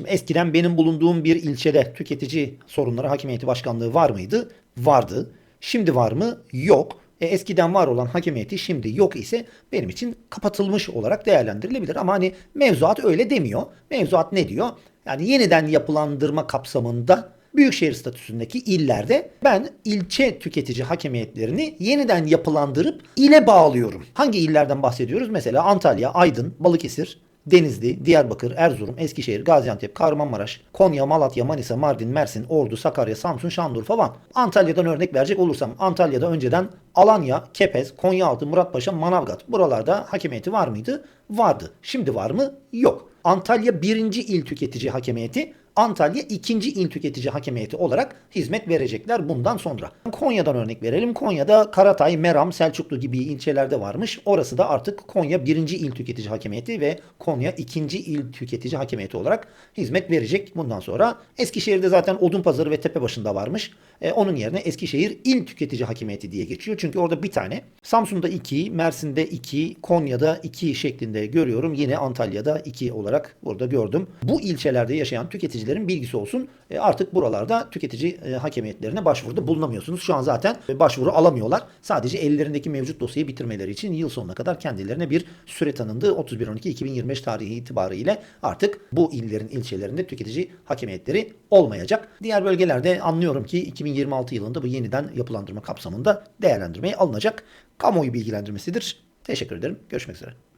Şimdi eskiden benim bulunduğum bir ilçede tüketici sorunları hakimiyeti başkanlığı var mıydı? Vardı. Şimdi var mı? Yok. E, eskiden var olan hakimiyeti şimdi yok ise benim için kapatılmış olarak değerlendirilebilir. Ama hani mevzuat öyle demiyor. Mevzuat ne diyor? Yani yeniden yapılandırma kapsamında büyükşehir statüsündeki illerde ben ilçe tüketici hakimiyetlerini yeniden yapılandırıp ile bağlıyorum. Hangi illerden bahsediyoruz? Mesela Antalya, Aydın, Balıkesir, Denizli, Diyarbakır, Erzurum, Eskişehir, Gaziantep, Kahramanmaraş, Konya, Malatya, Manisa, Mardin, Mersin, Ordu, Sakarya, Samsun, Şanlıurfa, Van. Antalya'dan örnek verecek olursam Antalya'da önceden Alanya, Kepez, Konyaaltı, Muratpaşa, Manavgat buralarda hakimiyeti var mıydı? Vardı. Şimdi var mı? Yok. Antalya birinci il tüketici hakimiyeti, Antalya ikinci il tüketici hakimiyeti olarak hizmet verecekler bundan sonra. Konya'dan örnek verelim. Konya'da Karatay, Meram, Selçuklu gibi ilçelerde varmış. Orası da artık Konya birinci il tüketici hakimiyeti ve Konya ikinci il tüketici hakimiyeti olarak hizmet verecek bundan sonra. Eskişehir'de zaten Odunpazarı ve Tepebaşı'nda varmış. E, onun yerine Eskişehir il tüketici hakimiyeti diye geçiyor. Çünkü orada bir tane. Samsun'da iki, Mersin'de iki, Konya'da iki şeklinde görüyorum. Yine Antalya'da iki olarak burada gördüm. Bu ilçelerde yaşayan tüketicilerin bilgisi olsun. E, artık buralarda tüketici e, hakimiyetlerine başvuruda bulunamıyorsunuz. Şu an zaten e, başvuru alamıyorlar. Sadece ellerindeki mevcut dosyayı bitirmeleri için yıl sonuna kadar kendilerine bir süre tanındı. 31.12.2025 tarihi itibariyle artık bu illerin ilçelerinde tüketici hakimiyetleri olmayacak. Diğer bölgelerde anlıyorum ki 2026 yılında bu yeniden yapılandırma kapsamında değerlendirmeye alınacak. Kamuoyu bilgilendirmesidir. Teşekkür ederim. Görüşmek üzere.